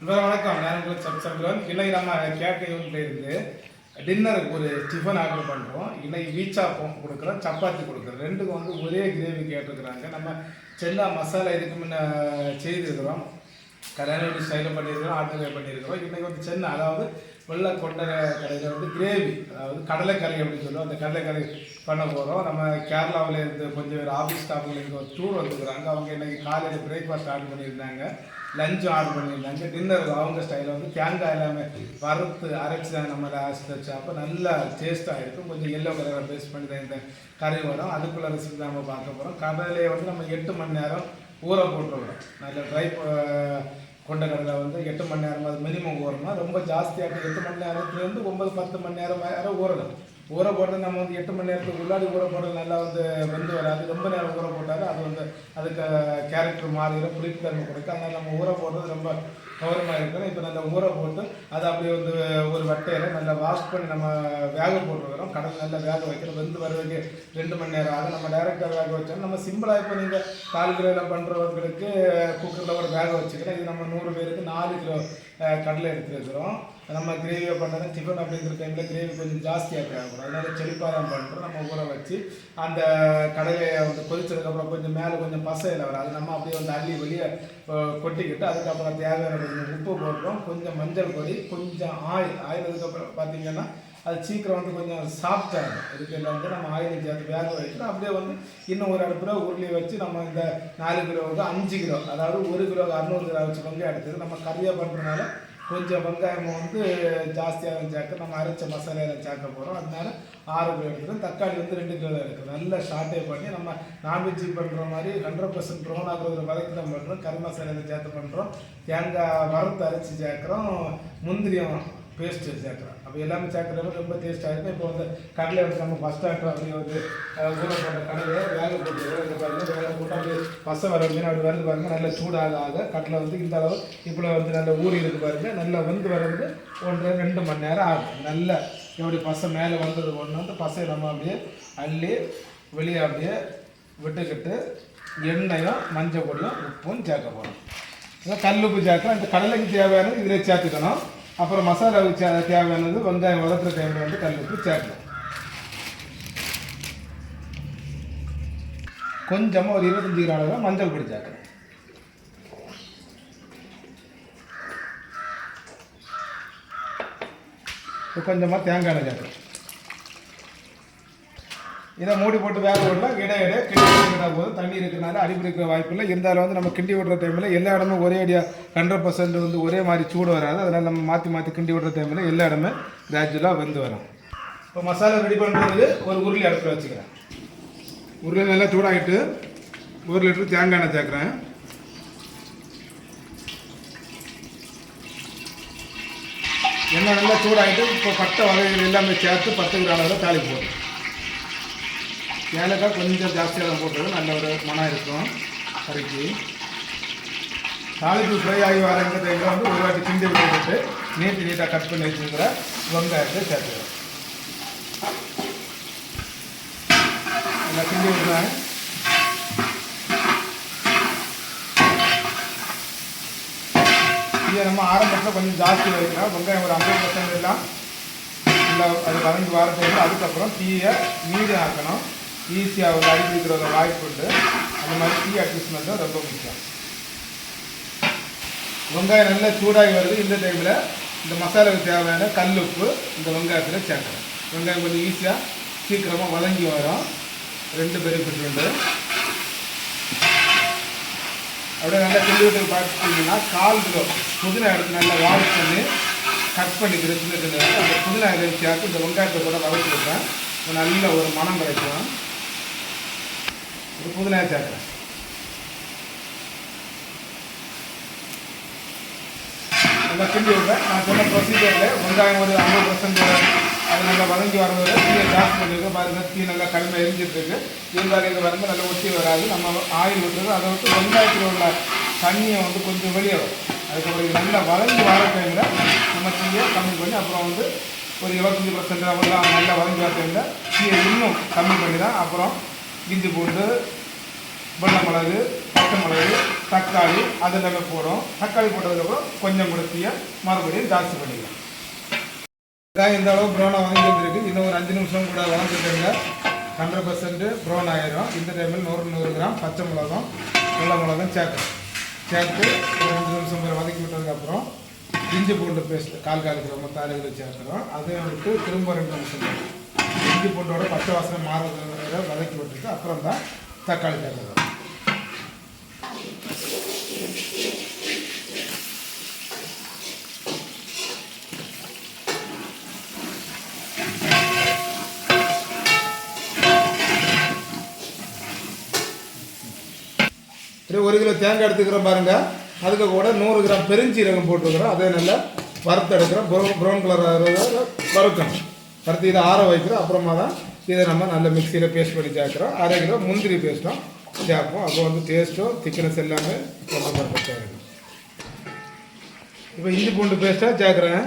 இவர் வணக்கம். நான் சப் சந்திரன் இன்னைக்கு நம்ம கேட்டை இருந்து டின்னருக்கு ஒரு டிஃபன் ஆர்டர் பண்ணுறோம் இன்னைக்கு வீச்சாப்பம் கொடுக்குறோம் சப்பாத்தி கொடுக்குறோம் ரெண்டுக்கும் வந்து ஒரே கிரேவி கேட்டிருக்கிறாங்க. நம்ம சென்னா மசாலா இதுக்கு முன்ன செய்திருக்கிறோம்? கல்யாணம் ஸ்டைலில் பண்ணியிருக்கிறோம் ஆட்டுக்கறி பண்ணியிருக்கிறோம். இன்றைக்கி வந்து சென்னை அதாவது வெள்ளை கொண்ட கடையில் வந்து கிரேவி அதாவது கடலைக்கறி அப்படின்னு சொல்லுவோம். அந்த கடலைக்கறி பண்ண போகிறோம் நம்ம கேரளாவில் இருந்து கொஞ்சம் பேர் ஆஃபீஸ் ஸ்டாஃபில் இங்கே ஒரு டூர் வந்துருக்குறாங்க. அவங்க இன்றைக்கி காலையில் பிரேக்ஃபாஸ்ட் ஆர்டர் பண்ணியிருந்தாங்க. லஞ்ச் ஆர்டர் பண்ணியிருந்தாங்க. டின்னர் அவங்க ஸ்டைலில் வந்து தேங்காய் எல்லாமே வறுத்து அரைச்சி தான் நம்ம லாஸ்ட் அப்போ நல்லா டேஸ்ட்டாக இருக்கும். கொஞ்சம் எல்லோ கலரை பேஸ்ட் பண்ணி தான் இந்த கறி வரும். அதுக்குள்ள ரெசிபி நம்ம பார்க்க போகிறோம் கடலையை வந்து நம்ம எட்டு மணி நேரம் ஊற போட்டுருவோம். நல்ல ட்ரை கொண்ட கடலை வந்து எட்டு மணி நேரம் அது மினிமம் ஊறணும் ரொம்ப ஜாஸ்தியாக எட்டு மணி நேரத்துலேருந்து ஒன்பது பத்து மணி நேரம் வேறு ஊறணும் ஊற போடுறது நம்ம வந்து எட்டு மணி நேரத்துக்கு உள்ளாடி ஊற போடுறது நல்லா வந்து வெந்து வராது. ரொம்ப நேரம் ஊற போட்டாலும் அது வந்து அதுக்கு கேரக்டர் மாறிடும் புளிப்புத்தன்மை கொடுக்கும். அதனால் நம்ம ஊற போடுறது ரொம்ப கவனமாக இருக்கணும். இப்போ நல்லா ஊற போட்டு அதை அப்படியே வந்து ஒரு வட்டையில் நல்லா வாஷ் பண்ணி நம்ம வேக போட்டுருக்கிறோம் கடல் நல்லா வேக வைக்கிறோம். வெந்து வரதுக்கு ரெண்டு மணி நேரம் ஆகும். நம்ம டைரெக்டாக வேக வச்சோம் நம்ம சிம்பிளாக இப்போ நீங்கள் கால் கிலோவில் பண்ணுறவர்களுக்கு குக்கரில் ஒரு வேக வச்சுக்கிறோம் இது நம்ம நூறு பேருக்கு நாலு கிலோ கடலை எடுத்துருக்கிறோம் நம்ம கிரேவியை பண்ணுறது டிஃபன் அப்படிங்கிற டைமில் கிரேவி கொஞ்சம் ஜாஸ்தியாக தேவைப்படும். அதனால செழிப்பாக பண்ணுறோம் நம்ம ஊற வச்சு அந்த கடலையை வந்து கொதிச்சதுக்கப்புறம் கொஞ்சம் மேலே கொஞ்சம் பசையில் வரும். அது நம்ம அப்படியே வந்து அள்ளி வெளியே கொட்டிக்கிட்டு அதுக்கப்புறம் தேவையான கொஞ்சம் உப்பு போடுறோம் கொஞ்சம் மஞ்சள் பொடி கொஞ்சம் ஆயில். ஆயில் அதுக்கப்புறம் பார்த்தீங்கன்னா அது சீக்கிரம் வந்து கொஞ்சம் சாஃப்டாக இதுக்கு வந்து நம்ம ஆயில் சேர்த்து வேக வச்சுட்டு அப்படியே வந்து இன்னும் ஒரு அடுப்பில் உருளி வச்சு நம்ம இந்த நாலு கிலோவுக்கு அஞ்சு கிலோ அதாவது ஒரு கிலோ அறுநூறு கிலோ வச்சு பங்கு எடுத்தது. நம்ம கறியாக பண்ணுறதுனால கொஞ்சம் வெங்காயம் வந்து ஜாஸ்தியாக சேர்க்க நம்ம அரைச்ச மசாலையில் சேர்க்க போகிறோம் அதனால ஆறு கிலோ எடுக்கிறோம். தக்காளி வந்து ரெண்டு கிலோ எடுக்கிறோம். நல்லா ஷார்ட்டே பண்ணி நம்ம நான்வெஜ் பண்ணுற மாதிரி ஹண்ட்ரட் பர்சன்ட் ரோன் ஆகுறது வரைக்கும் நம்ம பண்ணுறோம் கறி மசாலையில் சேர்த்து பண்ணுறோம் தேங்காய் வறுத்து அரைச்சி சேர்க்குறோம். முந்திரியம் பேஸ்ட்டு சேர்க்குறோம். அப்போ எல்லாமே சேர்க்குறது ரொம்ப டேஸ்ட்டாக இருக்கும். இப்போ வந்து கடலை வந்து நம்ம ஃபஸ்ட் ஸ்டாண்ட் அப்படி வந்து அஹ், ஊற போட்ட கடலையை வேலை போட்டு வேலை பாருங்க போட்டு அப்படியே பசை வர மீன் அப்படி வந்து பாருங்கள் நல்லா சூடாக ஆக கடலை வந்து இந்த அளவு இப்போ வந்து நல்ல ஊறி இருக்கு பாருங்கள் நல்லா வந்து வர்றது ஒன்றரை ரெண்டு மணி நேரம் ஆகும். நல்லா எப்படி பசை மேலே வந்தது ஒன்று வந்து பசையை நம்ம அப்படியே அள்ளி வெளியே அப்படியே விட்டுக்கிட்டு எண்ணெயும் மஞ்சள் பொடியும் உப்பும் சேர்க்க போகிறோம் அதான் கல் உப்பு சேர்க்கலாம். இந்த கடலைக்கு தேவையானது இதில் சேர்த்துக்கணும். அப்புறம் மசாலாவுக்கு தேவையானது வெங்காயம் வளர்த்துற டைமில் வந்து கல் சேர்க்கணும். கொஞ்சமாக ஒரு இருபத்தஞ்சி கிராம் அளவு மஞ்சள் பொடி சேர்க்கணும். கொஞ்சமாக தேங்காய் எண்ணெய் சேர்க்கணும். இதை மூடி போட்டு வேக விடலாம் இடையிட கிண்டி விட்டா போதும். தண்ணி இருக்கிறனால அடிப்பிடிக்கிற வாய்ப்பு இல்லை. இருந்தாலும் வந்து நம்ம கிண்டி விடுற டைமில் எல்லா இடமும் ஒரே அடியாக ஹண்ட்ரட் பர்சன்ட் வந்து ஒரே மாதிரி சூடு வராது. அதனால் நம்ம மாற்றி மாற்றி கிண்டி விடுற டைமில் எல்லா இடமே கிராஜுவலாக வெந்து வரும். இப்போ மசாலா ரெடி பண்ணுறதுக்கு ஒரு உருளி அடுப்பில் வச்சுக்கிறேன். உருளி நல்லா சூடாகிட்டு ஒரு லிட்டர் தேங்காய் எண்ணெய் சேர்க்குறேன். எண்ணெய் நல்லா சூடாகிட்டு இப்போ பட்டை வகைகள் எல்லாமே சேர்த்து பத்து கிராம் அளவில் தாளிப்பு ஏலக்காய் கொஞ்சம் ஜாஸ்தியாக தான் போட்டது நல்ல ஒரு மனம் இருக்கும் கறிக்கு. தாளிப்பு ஃப்ரை ஆகி வர இந்த டைமில் வந்து ஒரு வாட்டி சிந்தி விட்டுட்டு நீட்டு நீட்டாக கட் பண்ணி வச்சுருக்கிற வெங்காயத்தை சேர்த்துக்கிறோம். நல்லா கிண்டி விட்டுறேன் இதை நம்ம ஆரம்பத்தில் கொஞ்சம் ஜாஸ்தி வைக்கலாம் வெங்காயம் ஒரு ஐம்பது பர்சன்ட் எல்லாம் இல்லை அது வதங்கி வர அதுக்கப்புறம் தீயை மீடியம் ஆக்கணும். ஈஸியாக வந்து அடிப்பிடிக்கிற ஒரு வாய்ப்பு உண்டு. அந்த மாதிரி டீ அட்ஜஸ்ட்மெண்ட் தான் ரொம்ப முக்கியம். வெங்காயம் நல்லா சூடாகி வருது. இந்த டைமில் இந்த மசாலாவுக்கு தேவையான கல் உப்பு இந்த வெங்காயத்தில் சேர்க்குறேன் வெங்காயம் கொஞ்சம் ஈஸியாக சீக்கிரமாக வதங்கி வரும். ரெண்டு பெனிஃபிட் உண்டு. அப்படியே நல்லா கிண்டி விட்டு பார்த்துட்டிங்கன்னா கால் கிலோ புதினா எடுத்து நல்லா வாஷ் பண்ணி கட் பண்ணிக்கிற சின்ன சின்ன அந்த புதினா இதை சேர்த்து இந்த வெங்காயத்தை கூட வதக்கி விட்டேன். நல்ல ஒரு மனம் கிடைக்கும். ஒரு சேர்க்குறேன் நல்லா கிண்டி விடுறேன் நான் சொன்ன ப்ரொசீஜரில் வெங்காயம் ஒரு ஐம்பது பர்சன்ட் அது நல்லா வதங்கி வர தீயை ஜாஸ்தி பண்ணிருக்கு பாருங்கள் தீ நல்லா கடுமை எரிஞ்சிட்ருக்கு இருந்தாலும் இது நல்லா ஒட்டி வராது. நம்ம ஆயில் விட்டுறது அதை விட்டு வெங்காயத்தில் உள்ள தண்ணியை வந்து கொஞ்சம் வெளியே வரும். அதுக்கப்புறம் இது நல்லா வதங்கி வர டைமில் நம்ம தீயை கம்மி பண்ணி அப்புறம் வந்து ஒரு இருபத்தஞ்சி பர்சன்ட் அவங்களாம் நல்லா வதங்கி வர டைமில் தீயை இன்னும் கம்மி பண்ணி தான் அப்புறம் இஞ்சி பூண்டு வெள்ளை மிளகு பச்சை மிளகு தக்காளி அதெல்லாமே போடும் தக்காளி போட்டதுக்கப்புறம் கொஞ்சம் கொடுத்திய மறுபடியும் ஜாஸ்தி பண்ணிக்கலாம். வெங்காயம் இந்த அளவு ப்ரௌனாக வாங்கி வந்துருக்கு. இன்னும் ஒரு அஞ்சு நிமிஷம் கூட வதங்கிட்டுங்க ஹண்ட்ரட் பர்சன்ட் ப்ரௌன் ஆயிரும். இந்த டைமில் நூறு நூறு கிராம் பச்சை மிளகும் வெள்ளை மிளகும் சேர்க்கணும். சேர்த்து ஒரு அஞ்சு நிமிஷம் வரை வதக்கி விட்டதுக்கப்புறம் இஞ்சி பூண்டு பேஸ்ட்டு கால் கால் கிலோ மொத்தம் சேர்க்குறோம் அதையும் விட்டு திரும்ப ரெண்டு நிமிஷம் இஞ்சி பூண்டோட பச்சை வாசனை மாறுறதுங்கிற வதக்கி விட்டுட்டு அப்புறம் தான் தக்காளி சேர்க்குறோம் ஒரு கிலோ தேங்காய் எடுத்துக்கிறோம் பாருங்க. அதுக்கு கூட நூறு கிராம் பெருஞ்சீரகம் போட்டுருக்குறோம். அதே நல்லா வறுத்தெடுக்கிறோம் ப்ரௌன் ப்ரௌன் கலர் வறுக்கணும். வறுத்து இதை ஆற வைக்கிறோம். அப்புறமா தான் இதை நம்ம நல்ல மிக்சியில் பேஸ்ட் பண்ணி சேர்க்குறோம். அரை கிலோ முந்திரி பேஸ்ட்டும் சேர்ப்போம். அப்போ வந்து டேஸ்ட்டும் திக்னஸ் எல்லாமே ரொம்ப பர்ஃபெக்டாக இருக்கும். இப்போ இஞ்சி பூண்டு பேஸ்ட்டாக சேர்க்குறேன்.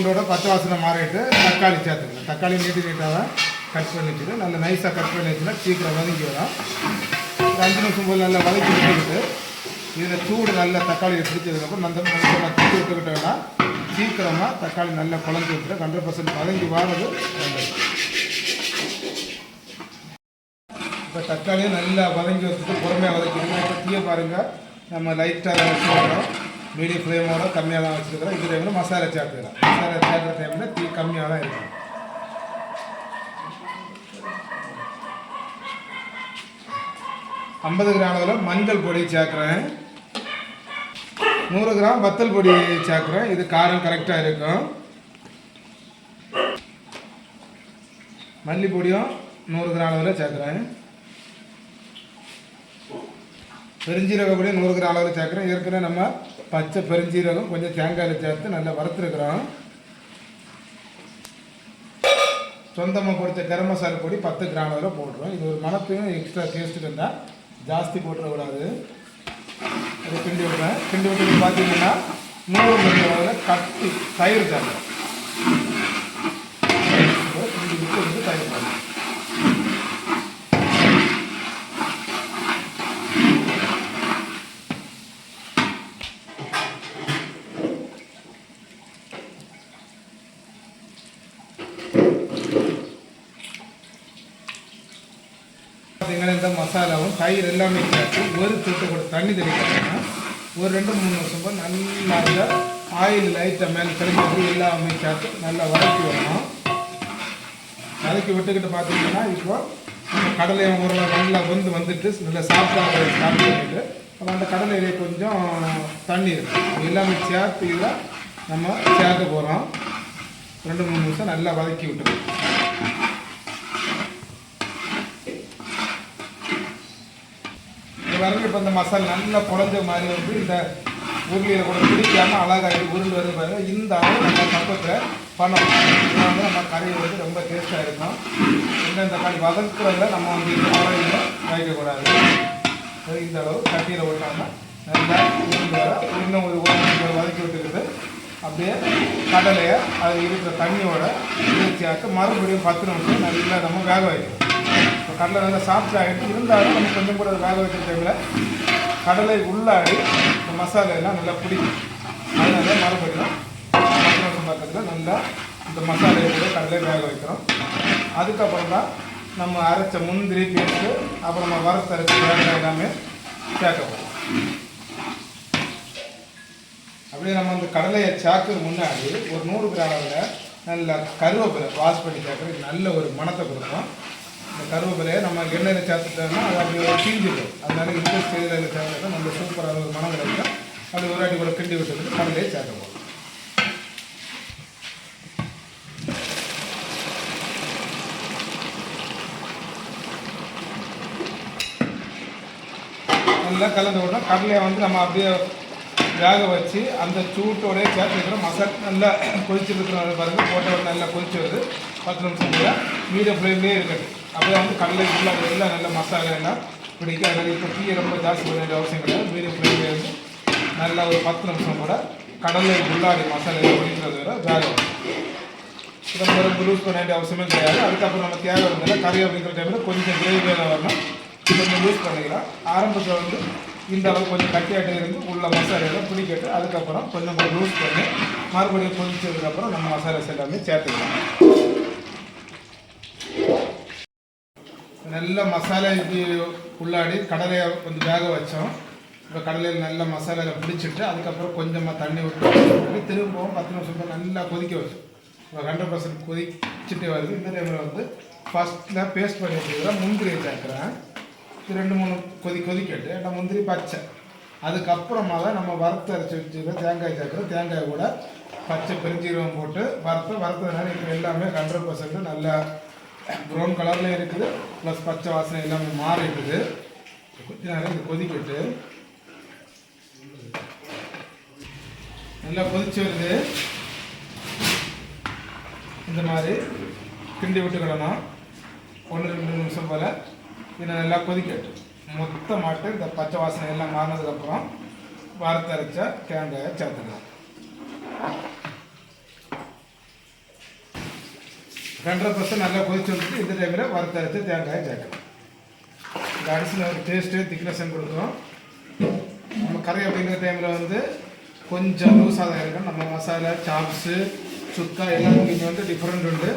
பூண்டோட பச்சை வாசனை மாறிட்டு தக்காளி சேர்த்துக்கணும். தக்காளி நீட்டு நீட்டாக கட் பண்ணி வச்சுட்டு நல்லா நைஸாக கட் பண்ணி வச்சுன்னா சீக்கிரம் வதங்கி வரும். ஒரு அஞ்சு நிமிஷம் போல் நல்லா வதக்கி விட்டுக்கிட்டு இதில் சூடு நல்லா தக்காளியை பிடிச்சதுக்கப்புறம் அந்த நல்லா தூக்கி விட்டுக்கிட்டோம்னா சீக்கிரமாக தக்காளி நல்லா குழந்தை விட்டுட்டு ஹண்ட்ரட் பர்சன்ட் வதங்கி வாரது நல்லது. இப்போ தக்காளியை நல்லா வதங்கி வச்சுட்டு பொறுமையாக வதக்கிடுங்க. இப்போ தீய பாருங்கள் நம்ம லைட்டாக வச்சுக்கிறோம் மீடியம் ஃப்ளேமோட கம்மியாக தான் வச்சுருக்கிறோம். இந்த டைமில் மசாலா சேர்த்துக்கலாம் மசாலா சேர்க்குற டைமில் தீ கம்மியாக தான் இருக்கும். ஐம்பது கிராம் அளவில் மஞ்சள் பொடி சேர்க்குறேன். நூறு கிராம் வத்தல் பொடி சேர்க்குறேன். இது காரம் கரெக்டாக இருக்கும். மல்லிப்பொடியும் நூறு கிராம் அளவில் சேர்க்குறேன். பெருஞ்சீரக பொடி நூறு கிராம் அளவில் சேர்க்குறேன். ஏற்கனவே நம்ம பச்சை பெருஞ்சீரகம் கொஞ்சம் தேங்காயில் சேர்த்து நல்லா வறுத்துருக்குறோம். சொந்தமாக கொடுத்த கரம் மசாலா பொடி பத்து கிராம் வரை போடுறோம். இது ஒரு மனத்தையும் எக்ஸ்ட்ரா டேஸ்ட்டுக்கு இருந்தால் ஜாஸ்தி போட்டுறக்கூடாது. அதை கிண்டி விடுறேன். கிண்டி விட்டு பார்த்தீங்கன்னா நூறு மணி கட்டி தயிர் சேர்க்குறோம் கிண்டி விட்டு வந்து தயிர் சேர்க்குறோம் பார்த்தீங்கன்னா இந்த மசாலாவும் தயிர் எல்லாமே சேர்த்து ஒரு தொட்டு கூட தண்ணி தெளிக்காம ஒரு ரெண்டு மூணு வருஷம் போல் நல்லா அந்த ஆயில் லைட்டாக மேலே தெளிஞ்சது எல்லாமே சேர்த்து நல்லா வதக்கி வரணும் வதக்கி விட்டுக்கிட்டு பார்த்தீங்கன்னா இப்போ கடலையும் ஒரு நல்லா வந்து வந்துட்டு நல்லா சாப்பிட்டா ஸ்டார்ட் பண்ணிட்டு அப்புறம் அந்த கடலையிலே கொஞ்சம் தண்ணி இருக்கும். எல்லாமே சேர்த்து இதில் நம்ம சேர்க்க போகிறோம் ரெண்டு மூணு நிமிஷம் நல்லா வதக்கி விட்டுருக்கோம் இந்த இப்போ இந்த மசாலா நல்லா குழஞ்ச மாதிரி வந்து இந்த உருளியில் கூட பிடிக்காமல் அழகாக உருண்டு வருது பாருங்கள் இந்த அளவு நம்ம பக்கத்தில் பண்ணணும். இது வந்து நம்ம கறி வந்து ரொம்ப டேஸ்ட்டாக இருக்கும். இந்த இந்த கறி வதக்குறதுல நம்ம வந்து இந்த அளவில் வைக்கக்கூடாது. இந்த அளவு கட்டியில் விட்டாமல் நல்லா உருண்டு வர இன்னும் ஒரு ஒரு வதக்கி விட்டுக்கிட்டு அப்படியே கடலையை அது இருக்கிற தண்ணியோட இறைச்சியாக்க மறுபடியும் பத்து நிமிஷம் நல்லா நம்ம வேக வைக்கணும். கடலை நல்லா சாஃப்டாக ஆகிட்டு இருந்தாலும் நம்ம கொஞ்சம் கூட வேக வைக்கிற டைமில் கடலை உள்ளாடி இந்த மசாலா எல்லாம் நல்லா பிடிக்கும். அதனால மறுபடியும் பத்து பக்கத்தில் நல்லா இந்த மசாலையை கூட கடலை வேக வைக்கிறோம். அதுக்கப்புறம் தான் நம்ம அரைச்ச முந்திரி பேஸ்ட்டு அப்புறம் நம்ம வறுத்தரைச்ச வேலை எல்லாமே சேர்க்கப்படும் அப்படியே நம்ம அந்த கடலையை சாக்கு முன்னாடி ஒரு நூறு கிராமில் அளவில் நல்ல கருவேப்பிலை வாஷ் பண்ணி சேர்க்குறது நல்ல ஒரு மணத்தை கொடுக்கும் கருவேப்பிலையை நம்ம எண்ணெயில் சேர்த்துட்டோம்னா அது அப்படி ஒரு தீஞ்சிடும். அதனால இன்ட்ரெஸ்ட் ஸ்டேஜில் சேர்த்துட்டா நம்ம சூப்பராக ஒரு மனம் கிடைக்கும். அது ஒரு வாட்டி கூட கிண்டி விட்டுட்டு கடலையை சேர்க்க நல்லா கலந்து விடணும் கடலையை வந்து நம்ம அப்படியே வேக வச்சு அந்த சூட்டோடய சேர்த்துக்கிறோம் மசாலா நல்லா கொதிச்சுருக்கிற பாருங்கள் போட்டோட நல்லா கொதிச்சு வருது பத்து நிமிஷம் கூட மீடியம் ஃப்ளேம்லேயே இருக்கட்டும். அப்படியே வந்து கடலை உள்ள எல்லாம் நல்ல மசாலா எல்லாம் பிடிக்கும் அதனால் இப்போ டீ ரொம்ப ஜாஸ்தி பண்ண வேண்டிய அவசியம் கிடையாது. மீடியம் ஃப்ளேம்லேயே வந்து நல்லா ஒரு பத்து நிமிஷம் கூட கடலை உள்ளாடி மசாலா பிடிக்கிறது வர வேக வைக்கணும். இதை ரொம்ப லூஸ் பண்ண வேண்டிய அவசியமே கிடையாது. அதுக்கப்புறம் நம்ம தேவை இருந்தால் கறி அப்படிங்கிற டைமில் கொஞ்சம் கிரேவி வரணும். கொஞ்சம் லூஸ் பண்ணிக்கலாம். ஆரம்பத்தில் வந்து இந்த அளவு கொஞ்சம் கட்டியாட்டம் இருந்து உள்ள மசாலையெல்லாம் பிடிக்கிட்டு அதுக்கப்புறம் கொஞ்சம் கொஞ்சம் லூஸ் பண்ணி மறுபடியும் கொதிச்சதுக்கப்புறம் நம்ம மசாலாஸ் எல்லாமே சேர்த்துக்கலாம். நல்ல மசாலாக்கு உள்ளாடி கடலையை கொஞ்சம் வேக வச்சோம். இப்போ கடலையில் நல்ல மசாலாவில் பிடிச்சிட்டு அதுக்கப்புறம் கொஞ்சமாக தண்ணி விட்டு திரும்பவும் பத்து நிமிஷம் நல்லா கொதிக்க வச்சோம் இப்போ ஹண்ட்ரட் பர்சன்ட் கொதிச்சுட்டு வருது. இந்த டைமில் வந்து ஃபஸ்ட்டில் பேஸ்ட் பண்ணி வச்சுக்கிறேன் முந்திரியை சேர்க்குறேன். ரெண்டு மூணு கொதி கொதிக்கட்டு நம்ம முந்திரி பச்சை. அதுக்கப்புறமா தான் நம்ம வறுத்து அரைச்சி வச்சுக்கிற தேங்காய் சேர்க்குறோம் தேங்காய் கூட பச்சை பெருஞ்சீரகம் போட்டு வறுத்து வறுத்ததுனால இப்போ எல்லாமே ஹண்ட்ரட் பர்சன்ட் நல்லா ப்ரௌன் கலரில் இருக்குது. ப்ளஸ் பச்சை வாசனை எல்லாமே மாறிடுது. கொஞ்ச நேரம் இது கொதிக்கட்டு. நல்லா கொதிச்சு வருது. இந்த மாதிரி கிண்டி விட்டுக்கிடணும். ஒன்று ரெண்டு நிமிஷம் போல். இதை நல்லா கொதிக்கட்டும். மொத்தமாட்டு இந்த பச்சை வாசனை எல்லாம் மாறினதுக்கப்புறம் வறுத்தரைச்ச தேங்காயை சேர்த்துக்கலாம். ரெண்டரை பர்சன்ட் நல்லா கொதிச்சு வந்துட்டு இந்த டைமில் வறுத்தரைச்ச தேங்காயை சேர்க்கலாம். இந்த அரிசியில் ஒரு டேஸ்ட்டு திக்னஸும் கொடுக்கும் நம்ம கறி அப்படிங்கிற டைமில் வந்து கொஞ்சம் லூஸாக தான் இருக்கும். நம்ம மசாலா சாப்ஸு சுக்கா எல்லாமே இங்கே வந்து டிஃப்ரெண்ட் உண்டு.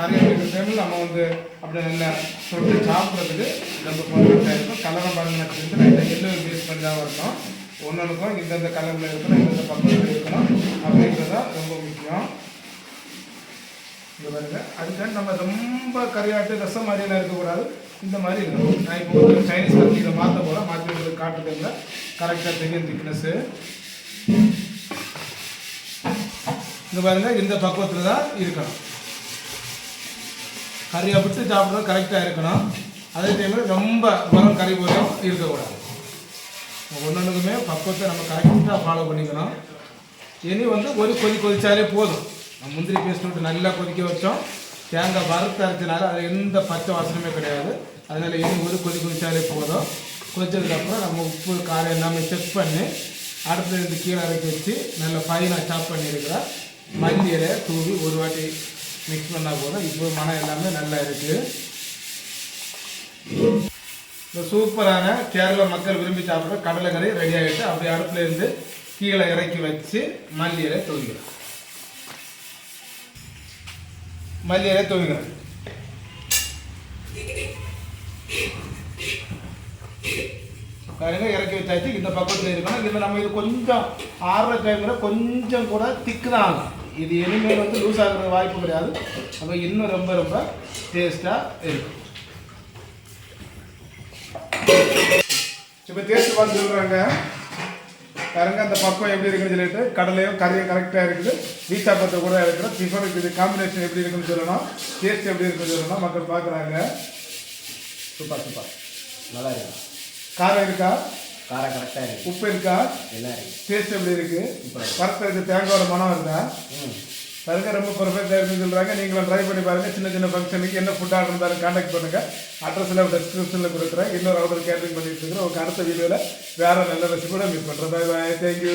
கறி அப்படிங்கிற டைமில் நம்ம வந்து அப்படி நல்லா தொட்டு சாப்பிட்றதுக்கு ரொம்ப பர்ஃபெக்டாக இருக்கும். கலரம் பாருங்க வந்து லைட்டாக எல்லோ பேஸ் பண்ணி தான் வரணும் இந்தந்த கலரில் இருக்கணும் இந்தந்த பக்கத்தில் இருக்கணும். அப்படின்றது தான் ரொம்ப முக்கியம். இது பாருங்க. அதுக்காக நம்ம ரொம்ப கரையாட்டு ரசம் மாதிரியெல்லாம் இருக்கக்கூடாது. இந்த மாதிரி இருக்கும் நான் இப்போ ஒரு சைனீஸ் கத்தி இதை மாற்ற போகிறேன் மாற்றி உங்களுக்கு காட்டுறதுல கரெக்டாக தெரியும் திக்னஸ்ஸு இந்த பாருங்கள் இந்த பக்குவத்தில் தான் இருக்கணும். கறியை விட்டு சாப்பிட்றது கரெக்டாக இருக்கணும். அதே டைமில் ரொம்ப உரம் கரைபுரம் இருக்கக்கூடாது. ஒன்றொன்றுக்குமே பக்குவத்தை நம்ம கரெக்டாக ஃபாலோ பண்ணிக்கணும். இனி வந்து ஒரு கொதி கொதித்தாலே போதும். நம்ம முந்திரி பேஸ்ட் விட்டு நல்லா கொதிக்க வச்சோம். தேங்காய் வறுத்து அரைச்சினால அது எந்த பச்சை வாசனமே கிடையாது. அதனால் இனி ஒரு கொதி கொதித்தாலே போதும். கொதிச்சதுக்கப்புறம் நம்ம உப்பு காரம் எல்லாமே செக் பண்ணி அடுப்புல இந்த கீழே இறக்கி வச்சு நல்லா ஃபைனாக சாப் பண்ணியிருக்கிறேன் மல்லி தூவி ஒரு வாட்டி மிக்ஸ் பண்ணால் போதும். இப்போ மனம் எல்லாமே நல்லா இருக்குது இந்த சூப்பரான கேரள மக்கள் விரும்பி சாப்பிட்ற கடலைக்கறி ரெடி ஆகிட்டு அப்படியே அடுப்புலேருந்து கீழே இறக்கி வச்சு மல்லி இலை தூவிக்கிறேன். மல்லி இலை தூவிக்கிறேன். பாருங்க இறக்கி வச்சாச்சு. இந்த பக்கத்தில் இருக்கணும். இதில் நம்ம இது கொஞ்சம் ஆறுற டைமில் கொஞ்சம் கூட திக்கு தான் ஆகும் இது இனிமேல் வந்து லூஸ் ஆகிற வாய்ப்பு கிடையாது. அப்போ இன்னும் ரொம்ப ரொம்ப டேஸ்ட்டாக இருக்கும். இப்போ டேஸ்ட் பார்த்து சொல்கிறாங்க பாருங்க அந்த பக்கம் எப்படி இருக்குன்னு சொல்லிட்டு கடலையும் கறியும் கரெக்டாக இருக்குது. வீச்சா பத்தை கூட இருக்குது. டிஃபனுக்கு இது காம்பினேஷன் எப்படி இருக்குன்னு சொல்லணும். டேஸ்ட் எப்படி இருக்குன்னு சொல்லணும். மக்கள் பார்க்குறாங்க. Super super. நல்லா இருக்கு. காரம் இருக்கா? காரம் கரெக்டாக இருக்கு. உப்பு இருக்கா? எல்லாம் இருக்கு. டேஸ்ட் எப்படி இருக்கு? சூப்பரா வறுத்ததுக்கு தேங்காயோட மனம் இருந்தா ம். பாருங்க ரொம்ப பர்ஃபெக்டாக இருக்குன்னு சொல்கிறாங்க நீங்களும் ட்ரை பண்ணி பாருங்க. சின்ன சின்ன ஃபங்க்ஷனுக்கு என்ன ஃபுட் ஆர்டர் இருந்தாலும் கான்டாக்ட் பண்ணுங்க. அட்ரஸ் எல்லாம் டிஸ்கிரிப்ஷனில் கொடுக்குறேன். இன்னொரு ஆர்டர் கேட்டரிங் பண்ணிட்டு இருக்கிறேன். உங்க அடுத்த வீடியோவில் வேற நல்ல ரெசிபியோட மீட் பண்ணுறேன் பை பாய் தேங்க்யூ